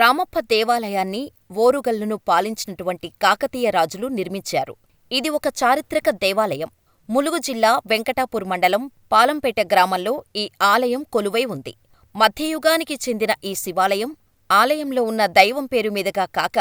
రామప్ప దేవాలయాన్ని ఓరుగల్లును పాలించినటువంటి కాకతీయ రాజులు నిర్మించారు. ఇది ఒక చారిత్రక దేవాలయం. ములుగు జిల్లా వెంకటాపూర్ మండలం పాలంపేట గ్రామంలో ఈ ఆలయం కొలువై ఉంది. మధ్యయుగానికి చెందిన ఈ శివాలయం, ఆలయంలో ఉన్న దైవం పేరు మీదుగా కాక,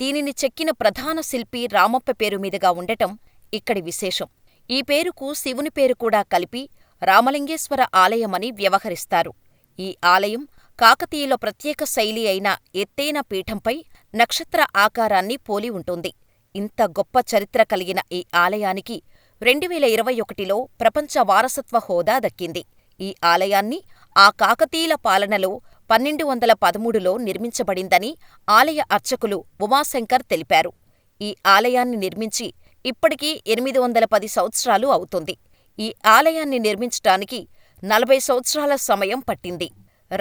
దీనిని చెక్కిన ప్రధాన శిల్పి రామప్ప పేరు మీదుగా ఉండటం ఇక్కడి విశేషం. ఈ పేరుకు శివుని పేరు కూడా కలిపి రామలింగేశ్వర ఆలయమని వ్యవహరిస్తారు. ఈ ఆలయం కాకతీయుల ప్రత్యేక శైలి అయిన ఎత్తైన పీఠంపై నక్షత్ర ఆకారాన్ని పోలి ఉంటుంది. ఇంత గొప్ప చరిత్ర కలిగిన ఈ ఆలయానికి రెండువేల ఇరవై ఒకటిలో ప్రపంచ వారసత్వ హోదా దక్కింది. ఈ ఆలయాన్ని ఆ కాకతీయుల పాలనలో పన్నెండు వందల పదమూడులో నిర్మించబడిందని ఆలయ అర్చకులు ఉమాశంకర్ తెలిపారు. ఈ ఆలయాన్ని నిర్మించి ఇప్పటికీ ఎనిమిది వందల పది సంవత్సరాలు అవుతుంది. ఈ ఆలయాన్ని నిర్మించటానికి నలభై సంవత్సరాల సమయం పట్టింది.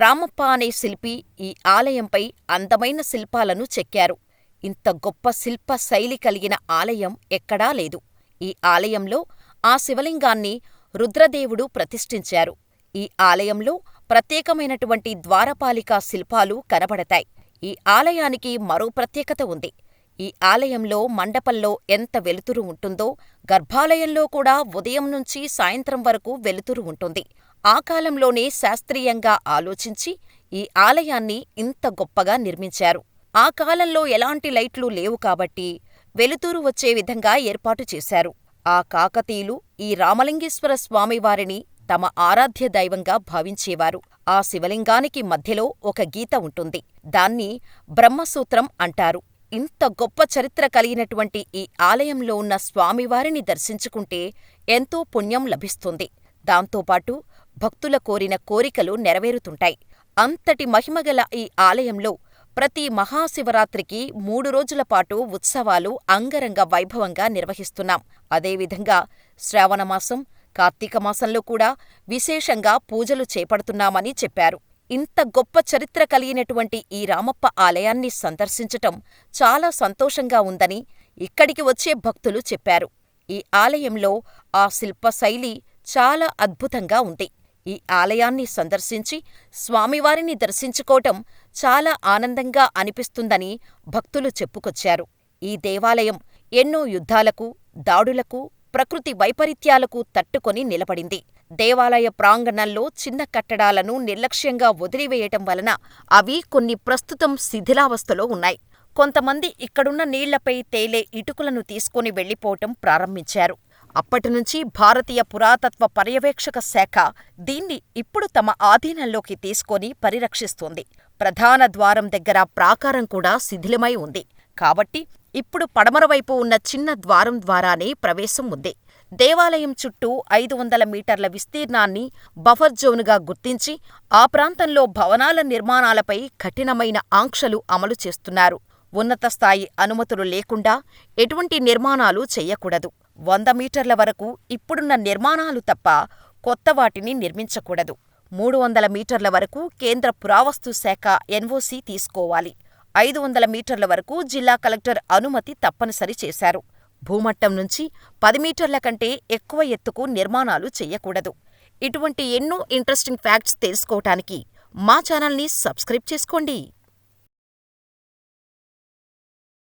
రామప్ప అనే శిల్పి ఈ ఆలయంపై అందమైన శిల్పాలను చెక్కారు. ఇంత గొప్ప శిల్ప శైలి కలిగిన ఆలయం ఎక్కడా లేదు. ఈ ఆలయంలో ఆ శివలింగాన్ని రుద్రదేవుడు ప్రతిష్ఠించారు. ఈ ఆలయంలో ప్రత్యేకమైనటువంటి ద్వారపాలికా శిల్పాలు కనబడతాయి. ఈ ఆలయానికి మరో ప్రత్యేకత ఉంది. ఈ ఆలయంలో మండపంలో ఎంత వెలుతురు ఉంటుందో గర్భాలయంలో కూడా ఉదయం నుంచి సాయంత్రం వరకు వెలుతురు ఉంటుంది. ఆ కాలంలోనే శాస్త్రీయంగా ఆలోచించి ఈ ఆలయాన్ని ఇంత గొప్పగా నిర్మించారు. ఆ కాలంలో ఎలాంటి లైట్లు లేవు కాబట్టి వెలుతురు వచ్చే విధంగా ఏర్పాటు చేశారు. ఆ కాకతీయులు ఈ రామలింగేశ్వర స్వామివారిని తమ ఆరాధ్య దైవంగా భావించేవారు. ఆ శివలింగానికి మధ్యలో ఒక గీత ఉంటుంది. దాన్ని బ్రహ్మసూత్రం అంటారు. ఇంత గొప్ప చరిత్ర కలిగినటువంటి ఈ ఆలయంలో ఉన్న స్వామివారిని దర్శించుకుంటే ఎంతో పుణ్యం లభిస్తుంది. దాంతోపాటు భక్తుల కోరిన కోరికలు నెరవేరుతుంటాయి. అంతటి మహిమగల ఈ ఆలయంలో ప్రతి మహాశివరాత్రికి మూడు రోజులపాటు ఉత్సవాలు అంగరంగ వైభవంగా నిర్వహిస్తున్నాం. అదేవిధంగా శ్రావణమాసం, కార్తీకమాసంలో కూడా విశేషంగా పూజలు చేపడుతున్నామని చెప్పారు. ఇంత గొప్ప చరిత్ర కలిగినటువంటి ఈ రామప్ప ఆలయాన్ని సందర్శించటం చాలా సంతోషంగా ఉందని ఇక్కడికి వచ్చే భక్తులు చెప్పారు. ఈ ఆలయంలో ఆ శిల్పశైలి చాలా అద్భుతంగా ఉంది. ఈ ఆలయాన్ని సందర్శించి స్వామివారిని దర్శించుకోవటం చాలా ఆనందంగా అనిపిస్తుందని భక్తులు చెప్పుకొచ్చారు. ఈ దేవాలయం ఎన్నో యుద్ధాలకు, దాడులకు, ప్రకృతి వైపరీత్యాలకు తట్టుకొని నిలబడింది. దేవాలయ ప్రాంగణంలో చిన్న కట్టడాలను నిర్లక్ష్యంగా వదిలివేయటం వలన అవి కొన్ని ప్రస్తుతం శిథిలావస్థలో ఉన్నాయి. కొంతమంది ఇక్కడున్న నీళ్ళపై తేలే ఇటుకలను తీసుకొని వెళ్ళిపోవటం ప్రారంభించారు. అప్పటినుంచి భారతీయ పురాతత్వ పర్యవేక్షక శాఖ దీన్ని ఇప్పుడు తమ ఆధీనంలోకి తీసుకొని పరిరక్షిస్తోంది. ప్రధాన ద్వారం దగ్గర ప్రాకారం కూడా శిథిలమై ఉంది. కాబట్టి ఇప్పుడు పడమరవైపు ఉన్న చిన్న ద్వారం ద్వారానే ప్రవేశం ఉంది. దేవాలయం చుట్టూ ఐదు వందల మీటర్ల విస్తీర్ణాన్ని బఫర్ జోనుగా గుర్తించి ఆ ప్రాంతంలో భవనాల నిర్మాణాలపై కఠినమైన ఆంక్షలు అమలు చేస్తున్నారు. ఉన్నత స్థాయి అనుమతులు లేకుండా ఎటువంటి నిర్మాణాలు చెయ్యకూడదు. వంద మీటర్ల వరకు ఇప్పుడున్న నిర్మాణాలు తప్ప కొత్త వాటిని నిర్మించకూడదు. మూడు వందల మీటర్ల వరకు కేంద్ర పురావస్తు శాఖ ఎన్ఓసీ తీసుకోవాలి. ఐదు వందల మీటర్ల వరకు జిల్లా కలెక్టర్ అనుమతి తప్పనిసరి చేశారు. భూమట్టం నుంచి పది మీటర్ల కంటే ఎక్కువ ఎత్తుకు నిర్మాణాలు చెయ్యకూడదు. ఇటువంటి ఎన్నో ఇంట్రెస్టింగ్ ఫ్యాక్ట్స్ తెలుసుకోవటానికి మా ఛానల్ని సబ్స్క్రైబ్ చేసుకోండి.